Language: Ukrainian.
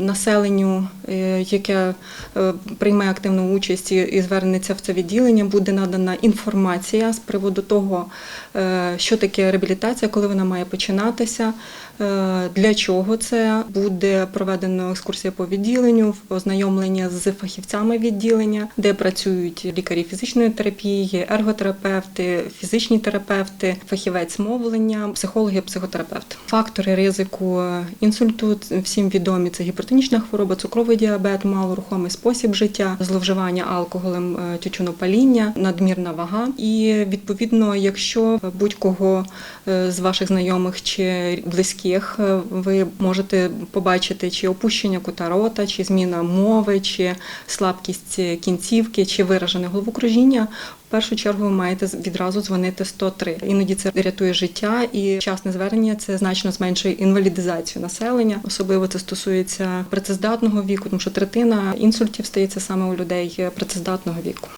Населенню, е, яке е, прийме активну участь і- звернеться в це відділення, буде надана інформація з приводу того, е, що таке реабілітація, коли вона має починатися, для чого це буде проведено екскурсія по відділенню, ознайомлення з фахівцями відділення, де працюють лікарі фізичної терапії, ерготерапевти, фізичні терапевти, фахівець мовлення, психологи, психотерапевт. Фактори ризику інсульту всім відомі це гіпертонічна хвороба, цукровий діабет, малорухомий спосіб життя, зловживання алкоголем, е, тютюнопаління, надмірна вага. І відповідно, якщо будь-кого е, з ваших знайомих чи близьких е, ви можете побачити чи опущення кута рота, чи зміна мови, чи слабкість кінцівки, чи виражене головокружіння. Першу чергу ви маєте відразу дзвонити 103. Іноді це рятує життя, і вчасне звернення це значно зменшує інвалідизацію населення. Особливо це стосується працездатного віку, тому що третина інсультів стається саме у людей працездатного віку.